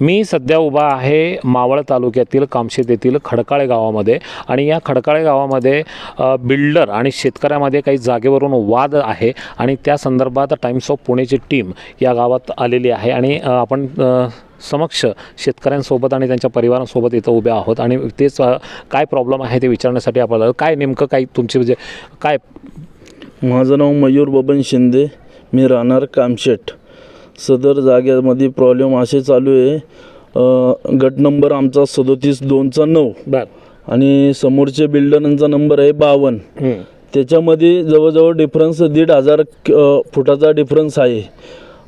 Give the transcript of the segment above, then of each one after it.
मी सध्या उभा आहे मावळ तालुक्यातील कामशेत येथील खडकाळे गावामध्ये आणि या खडकाळे गावामध्ये बिल्डर आणि शेतकऱ्यामध्ये काही जागेवरून वाद आहे आणि त्या संदर्भात टाइम्स ऑफ पुणेची टीम या गावात आलेली आहे आणि आपण समक्ष शेतकऱ्यांसोबत आणि त्यांच्या परिवारांसोबत इथं उभे आहोत आणि तेच काय प्रॉब्लेम आहे ते विचारण्यासाठी आपल्याला काय नेमकं काय तुमचे म्हणजे काय माझं नाव मयूर बबन शिंदे मी राहणार कामशेट सदर जागेमध्ये प्रॉब्लेम असे चालू आहे. गट नंबर आमचा सदोतीस दोनचा नऊ. बर. आणि समोरच्या बिल्डरांचा नंबर आहे बावन्न त्याच्यामध्ये जवळजवळ डिफरन्स दीड हजार फुटाचा डिफरन्स आहे.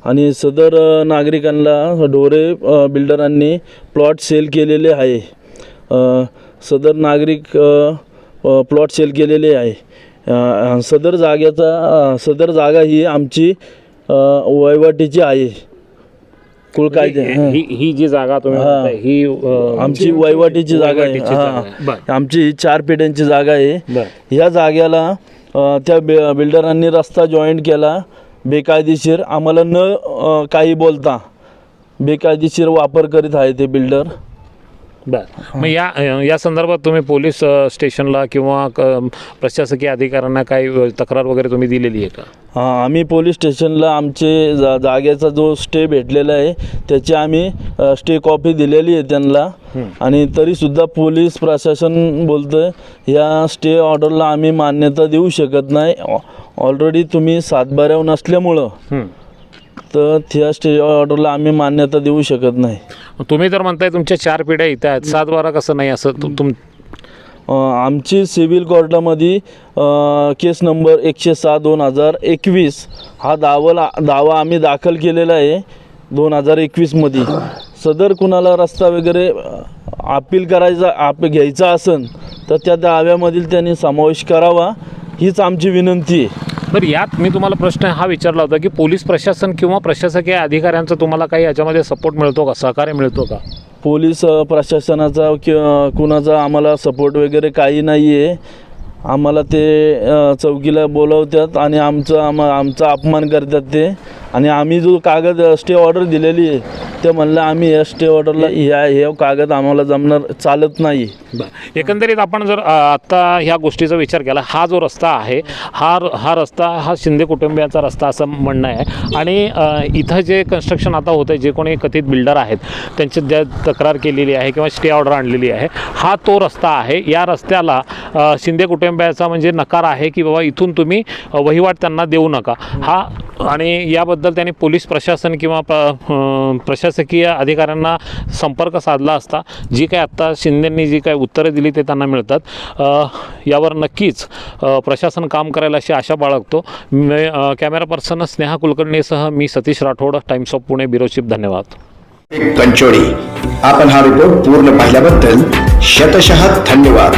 आणि सदर नागरिकांना ढोरे बिल्डरांनी प्लॉट सेल केलेले आहे. सदर नागरिक प्लॉट सेल केलेले आहे. सदर जागेचा अ, सदर जागा ही आमची अ, वहिवाटीची आहे कुळ कायदे हं. ही जी जागा तुम्ही हा. म्हणताय, ही अ, आमची वहिवाटीची जागा आहे वहिवाटीची जागा हां. आहे. बरं. आमची चार पेट्यांची जागा आहे बरं. ह्या जागेला अ, त्या बि बिल्डरांनी रस्ता जॉईंट केला बेकायदेशीर आम्हाला न अ, काही बोलता बेकायदेशीर वापर करीत आहे ते बिल्डर बर. मग या या संदर्भात तुम्ही पोलीस स्टेशनला किंवा क- प्रशासकीय अधिकाऱ्यांना काही तक्रार वगैरे तुम्ही दिलेली आहे का? हां आम्ही पोलीस स्टेशनला आमचे जा जागेचा जो स्टे भेटलेला आहे त्याची आम्ही स्टे कॉपी दिलेली आहे त्यांना. आणि तरीसुद्धा पोलीस प्रशासन बोलतं या स्टे ऑर्डरला आम्ही मान्यता देऊ शकत नाही. ऑलरेडी तुम्ही सातबाऱ्यावर नसल्यामुळं हं. तर त्या स्टे ऑर्डरला आम्ही मान्यता देऊ शकत नाही. तुम्ही तर म्हणताय तुमच्या चार पिढ्या इथं आहेत. सात बारा कसं नाही असं तु- तुम अ, आमची सिव्हिल कोर्टामध्ये अ, केस नंबर एकशे सहा दोन हजार एकवीस हा दावा दावा आम्ही दाखल केलेला आहे दोन हजार एकवीसमध्ये सदर कुणाला रस्ता वगैरे अपील करायचा आप घ्यायचा असेल तर त्या दाव्यामधील त्यांनी समावेश करावा हीच आमची विनंती आहे. बरं यात मी तुम्हाला प्रश्न हा विचारला होता की पोलीस प्रशासन किंवा प्रशासकीय अधिकाऱ्यांचा तुम्हाला काही याच्यामध्ये सपोर्ट मिळतो का? सहकार्य मिळतो का? पोलीस प्रशासनाचा किंवा कुणाचा आम्हाला सपोर्ट वगैरे काही नाही आहे आम्हाला ते चौकीला बोलवतात आणि आमचं आम आमचा अपमान करतात ते. आणि आम्ही जो कागद स्टे ऑर्डर दिलेली आहे ते म्हणलं आम्ही या स्टे ऑर्डरला ह्या हे कागद आम्हाला जमणार चालत नाही. बरं. एकंदरीत आपण जर अ, आत्ता ह्या गोष्टीचा विचार केला हा जो रस्ता आहे हा हा रस्ता हा शिंदे कुटुंबियांचा रस्ता असं म्हणणं आहे. आणि अ, इथं जे कन्स्ट्रक्शन आता होतं जे कोणी कथित बिल्डर आहेत त्यांची ज्या तक्रार केलेली आहे किंवा स्टे ऑर्डर आणलेली आहे हा तो रस्ता आहे. या रस्त्याला शिंदे कुटुंबियाचा म्हणजे नकार आहे की बाबा इथून तुम्ही वहिवाट त्यांना देऊ नका. हा आणि याबद्दल त्यांनी पोलीस प्रशासन किंवा प्र प्रशासकीय अधिकाऱ्यांना संपर्क साधला असता जी काय आत्ता शिंदेंनी जी काय उत्तरं दिली ते त्यांना मिळतात. यावर नक्कीच प्रशासन काम करायला अशी आशा बाळगतो. कॅमेरा पर्सन स्नेहा कुलकर्णीसह मी Satish Rathod times of Pune bureau धन्यवाद. कंचोळी आपण हा रिपोर्ट पूर्ण पाहिल्याबद्दल शतशः धन्यवाद.